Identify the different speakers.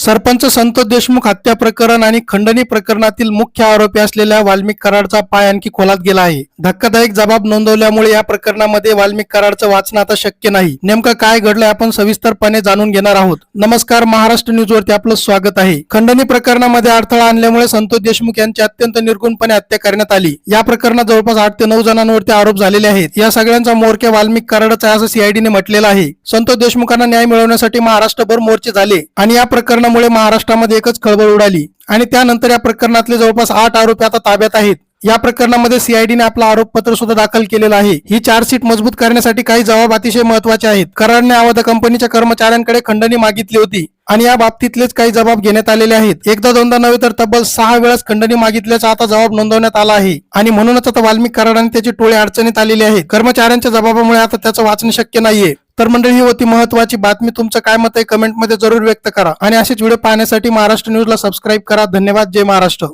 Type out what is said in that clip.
Speaker 1: सरपंच संतोष देशमुख हत्या प्रकरण आणि खंडणी प्रकरणातील मुख्य आरोपी असलेल्या वाल्मिक कराडचा पाय आणखी खोलात गेला आहे. धक्कादायक जबाब नोंदवल्यामुळे या प्रकरणामध्ये वाल्मिक कराडचं वाचणं आता शक्य नाही. नेमकं काय घडलंय आपण सविस्तरपणे जाणून घेणार आहोत. नमस्कार महाराष्ट्र न्यूज वरती आपलं स्वागत आहे. खंडणी प्रकरणामध्ये अडथळा आणल्यामुळे संतोष देशमुख यांची अत्यंत निर्गुणपणे हत्या करण्यात आली. या प्रकरणात जवळपास आठ ते नऊ जणांवरती आरोप झालेले आहेत. या सगळ्यांचा मोर्चा वाल्मिक कराडचा आहे असं सीआयडीने म्हटलेलं आहे. संतोष देशमुखांना न्याय मिळवण्यासाठी महाराष्ट्रभर मोर्चे झाले आणि या प्रकरणामुळे महाराष्ट्रामध्ये एकच खळबळ उडाली. आणि त्यानंतर या प्रकरणातले जवळपास आठ आरोपी आता ताब्यात आहेत. या प्रकरणामध्ये सीआयडीने आपलं आरोपपत्र सुद्धा दाखल केलेलं आहे. ही चार्जशीट मजबूत करण्यासाठी काही जबाब अतिशय महत्त्वाचे आहेत. कराडने अवध कंपनीच्या कर्मचाऱ्यांकडे खंडणी मागितली होती आणि या बाबतीतलेच काही जबाब घेण्यात आलेले आहेत. एकदा दोनदा नव्हे तर तब्बल सहा वेळाच खंडणी मागितल्याचा आता जबाब नोंदवण्यात आला आहे. आणि म्हणूनच आता वाल्मिक कराड आणि त्याची टोळे अडचणीत आलेली आहे कर्मचाऱ्यांच्या जबाबामुळे आता त्याचं वाचणं शक्य नाहीये. तर मंडळी ही होती महत्वाची बातमी. तुमचं काय मत आहे कमेंटमध्ये जरूर व्यक्त करा. आणि असेच व्हिडिओ पाहण्यासाठी महाराष्ट्र न्यूजला सबस्क्राईब करा. धन्यवाद. जय महाराष्ट्र.